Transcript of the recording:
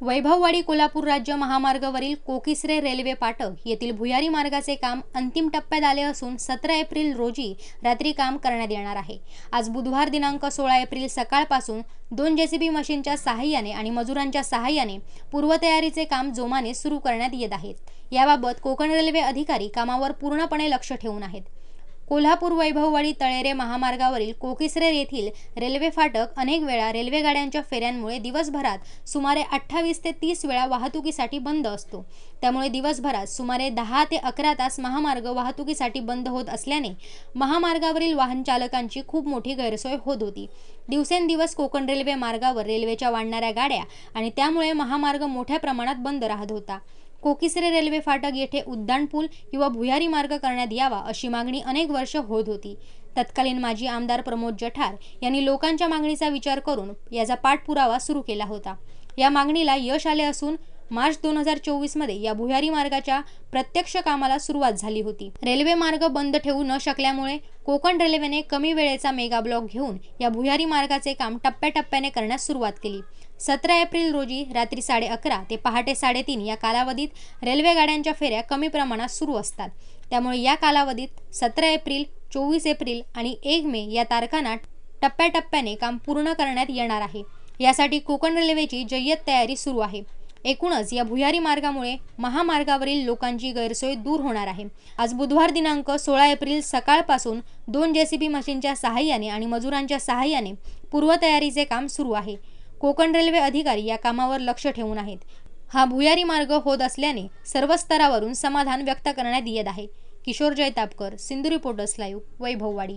वैभववाडी कोल्हापूर राज्य महामार्गावरील कोकिसरे रेल्वे फाटक येथील भुयारी मार्गाचे काम अंतिम टप्प्यात आले असून सतरा एप्रिल रोजी रात्री काम करण्यात येणार आहे. आज बुधवार दिनांक सोळा एप्रिल सकाळपासून दोन जेसीबी मशीनच्या सहाय्याने आणि मजुरांच्या सहाय्याने पूर्वतयारीचे काम जोमाने सुरू करण्यात येत आहेत याबाबत कोकण रेल्वे अधिकारी कामावर पूर्णपणे लक्ष ठेवून आहेत. कोल्हापूर वैभववाडी तळेरे महामार्गावरील कोकिसरे येथील रेल्वे फाटक अनेक वेळा रेल्वे गाड्यांच्या फेऱ्यांमुळे दिवसभरात सुमारे अठ्ठावीस ते तीस वेळा वाहतुकीसाठी बंद असतो. त्यामुळे दिवसभरात सुमारे दहा ते अकरा तास महामार्ग वाहतुकीसाठी बंद होत असल्याने महामार्गावरील वाहन चालकांची खूप मोठी गैरसोय होत होती. दिवसेंदिवस कोकण रेल्वे मार्गावर रेल्वेच्या वाढणाऱ्या गाड्या आणि त्यामुळे महामार्ग मोठ्या प्रमाणात बंद राहत होता. कोकिसरे रेल्वे फाटक येथे उड्डाणपूल किंवा भुयारी मार्ग करण्यात यावा अशी मागणी अनेक वर्ष होत होती. तत्कालीन माजी आमदार प्रमोद जठार यांनी लोकांच्या मागणीचा विचार करून याचा पाठपुरावा सुरू केला होता. या मागणीला यश आले असून मार्च दोन हजार चोवीसमध्ये या भुयारी मार्गाच्या प्रत्यक्ष कामाला सुरुवात झाली होती. रेल्वे मार्ग बंद ठेवू न शकल्यामुळे कोकण रेल्वेने कमी वेळेचा मेगा ब्लॉक घेऊन या भुयारी मार्गाचे काम टप्प्याटप्प्याने करण्यास सुरुवात केली. सतरा एप्रिल रोजी रात्री साडे अकरा ते पहाटे साडेतीन या कालावधीत रेल्वे गाड्यांच्या फेऱ्या कमी प्रमाणात सुरू असतात. त्यामुळे या कालावधीत सतरा एप्रिल चोवीस एप्रिल आणि एक मे या तारखांना टप्प्याटप्प्याने काम पूर्ण करण्यात येणार आहे. यासाठी कोकण रेल्वेची जय्यत तयारी सुरू आहे. एकूणच या भुयारी मार्गामुळे महामार्गावरील लोकांची गैरसोय दूर होणार आहे. आज बुधवार दिनांक सोळा एप्रिल सकाळपासून दोन जेसीबी मशीनच्या सहाय्याने आणि मजुरांच्या सहाय्याने पूर्वतयारीचे काम सुरू आहे. कोकण रेल्वे अधिकारी या कामावर लक्ष ठेवून आहेत. हा भुयारी मार्ग होत असल्याने सर्व स्तरावरून समाधान व्यक्त करण्यात येत आहे. Kishore Jaitapkar Sindhu reporters live Vaibhavwadi.